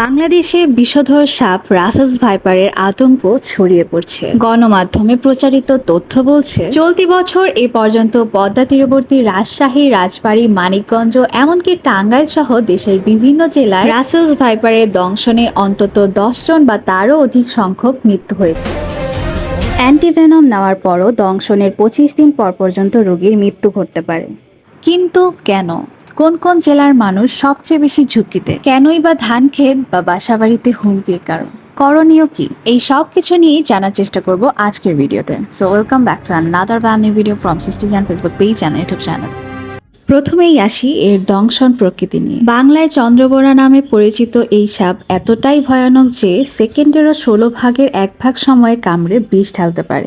বাংলাদেশে বিষধর সাপ রাসাস ভাইপারের আতঙ্ক ছড়িয়ে পড়ছে। গণমাধ্যমে প্রচারিত তথ্য বলছে, চলতি বছর এ পর্যন্ত পদ্মা তীরবর্তী রাজশাহী, রাজবাড়ী, মানিকগঞ্জ, এমনকি টাঙ্গাইল সহ দেশের বিভিন্ন জেলায় রাসেলস ভাইপারের দংশনে অন্তত দশ জন বা তারও অধিক সংখ্যক মৃত্যু হয়েছে। অ্যান্টিভেনম নেওয়ার পরও দংশনের পঁচিশ দিন পর পর্যন্ত রোগীর মৃত্যু ঘটতে পারে। কিন্তু কেন? কোন কোন জেলার মানুষ সবচেয়ে বেশি ঝুঁকিতে? কেনই বা ধান ক্ষেত বা বাসাবাড়িতে হুমকির কারণ? করণীয় কি? এই সব কিছু নিয়েই জানার চেষ্টা করব আজকের ভিডিওতে। So welcome back to another one new video from সিস্টিজান Facebook page and YouTube channel প্রথমেই আসি এর দংশন প্রকৃতি নিয়ে। বাংলায় চন্দ্রবোরা নামে পরিচিত এই সাপ এতটাই ভয়ানক যে সেকেন্ডেরও ষোলো ভাগের এক ভাগ সময়ে কামড়ে বিষ ঢালতে পারে।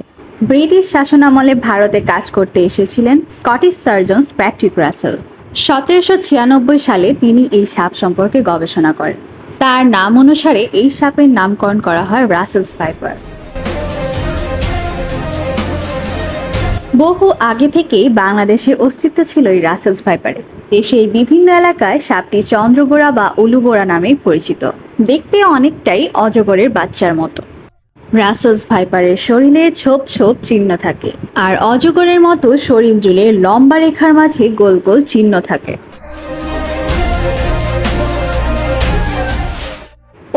ব্রিটিশ শাসনামলে ভারতে কাজ করতে এসেছিলেন স্কটিশ সার্জন প্যাট্রিক রাসেল। সতেরোশো ছিয়ানব্বই সালে তিনি এই সাপ সম্পর্কে গবেষণা করেন। তার নাম অনুসারে এই সাপের নামকরণ করা হয় রাসেলস ভাইপার। বহু আগে থেকেই বাংলাদেশে অস্তিত্ব ছিল এই রাসেলস ভাইপারের দেশের বিভিন্ন এলাকায় সাপটি চন্দ্রবোরা বা উলুবোরা নামে পরিচিত। দেখতে অনেকটাই অজগরের বাচ্চার মতো। রাসেলস ভাইপারের শরীরে ছোপ ছোপ চিহ্ন থাকে। আর অজগরের মতো শরীর জুড়ে লম্বা রেখার মাঝে গোল গোল চিহ্ন থাকে।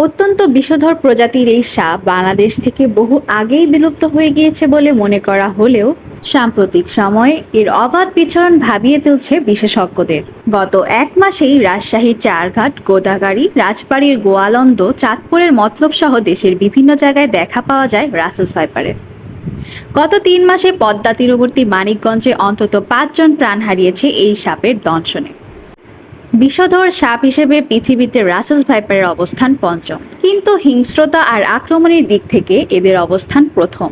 অত্যন্ত বিষধর প্রজাতির এই সাপ বাংলাদেশ থেকে বহু আগেই বিলুপ্ত হয়ে গিয়েছে বলে মনে করা হলেও সাম্প্রতিক সময়ে এর অবাধ বিচরণ ভাবিয়ে তুলছে বিশেষজ্ঞদের। গত এক মাসেই রাজশাহীর চারঘাট, গোদাগাড়ি, রাজবাড়ির গোয়ালন্দ, চাঁদপুরের মতলব সহ দেশের বিভিন্ন জায়গায় দেখা পাওয়া যায় রাসেস ভাইপারের গত তিন মাসে পদ্মা তীরবর্তী মানিকগঞ্জে অন্তত পাঁচজন প্রাণ হারিয়েছে এই সাপের দংশনে। বিষধর সাপ হিসেবে পৃথিবীতে রাসেস ভাইপারের অবস্থান পঞ্চম। কিন্তু হিংস্রতা আর আক্রমণের দিক থেকে এদের অবস্থান প্রথম।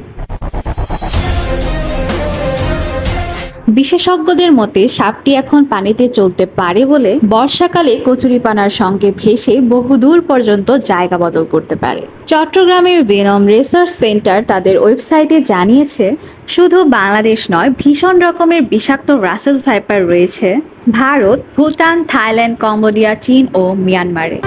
বিশেষজ্ঞদের মতে, সাপটি এখন পানিতে চলতে পারে বলে বর্ষাকালে কচুরিপানার সঙ্গে ভেসে বহুদূর পর্যন্ত জায়গা বদল করতে পারে। চট্টগ্রামের ভেনম রিসার্চ সেন্টার তাদের ওয়েবসাইটে জানিয়েছে, শুধু বাংলাদেশ নয়, ভীষণ রকমের বিষাক্ত রাসেলস ভাইপার রয়েছে ভারত, ভুটান, থাইল্যান্ড, কম্বোডিয়া, চীন ও মিয়ানমারে।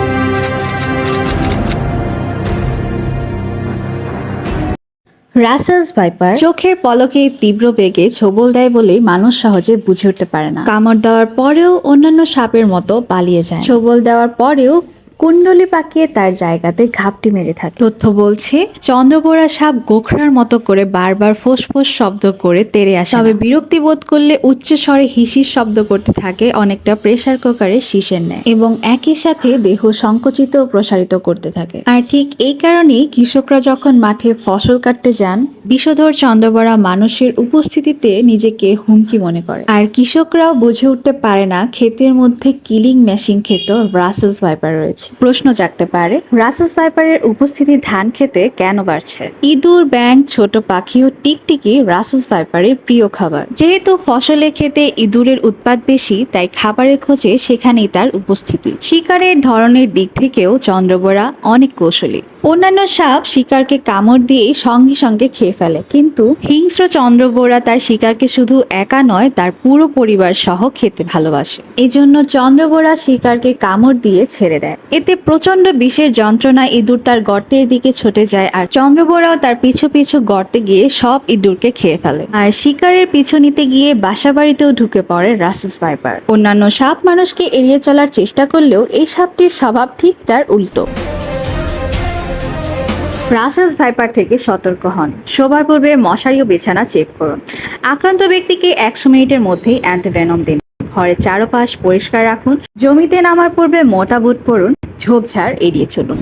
রাসেলস ভাইপার চোখের পলকে তীব্র বেগে ছবল দেয় বলে মানুষ সহজে বুঝে উঠতে পারে না। কামড় দেওয়ার পরেও অন্যান্য সাপের মতো পালিয়ে যায়। ছবল দেওয়ার পরেও কুণ্ডলি পাকিয়ে তার জায়গাতে ঘাপটি মেরে থাকে। তথ্য বলছে চন্দ্রবোরা সাপ গোখরার মতো করে বারবার ফোসফোস শব্দ করে তেড়ে আসে তবে বিরক্তি বোধ করলে উচ্চ স্বরে হিসির শব্দ করতে থাকে অনেকটা প্রেসার কুকারে শীষের নেয় এবং একই সাথে দেহ সংকুচিত ও প্রসারিত করতে থাকে। আর ঠিক এই কারণেই কৃষকরা যখন মাঠে ফসল কাটতে যান বিষধর চন্দ্রবরা মানুষের উপস্থিতিতে নিজেকে হুমকি মনে করে। আর কৃষকরাও বুঝে উঠতে পারে না ক্ষেতের মধ্যে কিলিং মেশিন ক্ষেত রাসেলস ভাইপার রয়েছে। প্রশ্ন জাগতে পারে রাসেস ভাইপারের উপস্থিতি ধান খেতে কেন বাড়ছে? ইঁদুর ব্যাং ছোট পাখি ও টিকটিকি রাসেস ভাইপারের প্রিয় খাবার। যেহেতু ফসলের খেতে ইঁদুরের উৎপাদ বেশি, তাই খাবারের খোঁজে সেখানেই তার উপস্থিতি। শিকারের ধরনের দিক থেকেও চন্দ্রবোড়া অনেক কৌশলী। অন্যান্য সাপ শিকারকে কামড় দিয়ে সঙ্গে সঙ্গে খেয়ে ফেলে। কিন্তু হিংস্র চন্দ্রবোরা তার শিকারকে শুধু একা নয়, তার পুরো পরিবার সহ খেতে ভালোবাসে। এজন্য চন্দ্রবোরা শিকারকে কামড় দিয়ে ছেড়ে দেয়। এতে প্রচণ্ড বিষের যন্ত্রণা ইঁদুর তার গর্তের দিকে ছুটে যায় আর চন্দ্রবোরাও তার পিছু পিছু গর্তে গিয়ে সব ইঁদুরকে খেয়ে ফেলে। আর শিকারের পিছু নিতে গিয়ে বাসা বাড়িতেও ঢুকে পড়ে রাসেস ভাইপার। অন্যান্য সাপ মানুষকে এড়িয়ে চলার চেষ্টা করলেও এই সাপটির স্বভাব ঠিক তার উল্টো। রাসেলস ভাইপার থেকে সতর্ক হন। শোবার পূর্বে মশারি ও বিছানা চেক করুন। আক্রান্ত ব্যক্তিকে একশো মিনিটের মধ্যেই অ্যান্টিভেনম দিন। ঘরের চারপাশ পরিষ্কার রাখুন। জমিতে নামার পূর্বে মোটা বুট পরুন। ঝোপঝাড় এড়িয়ে চলুন।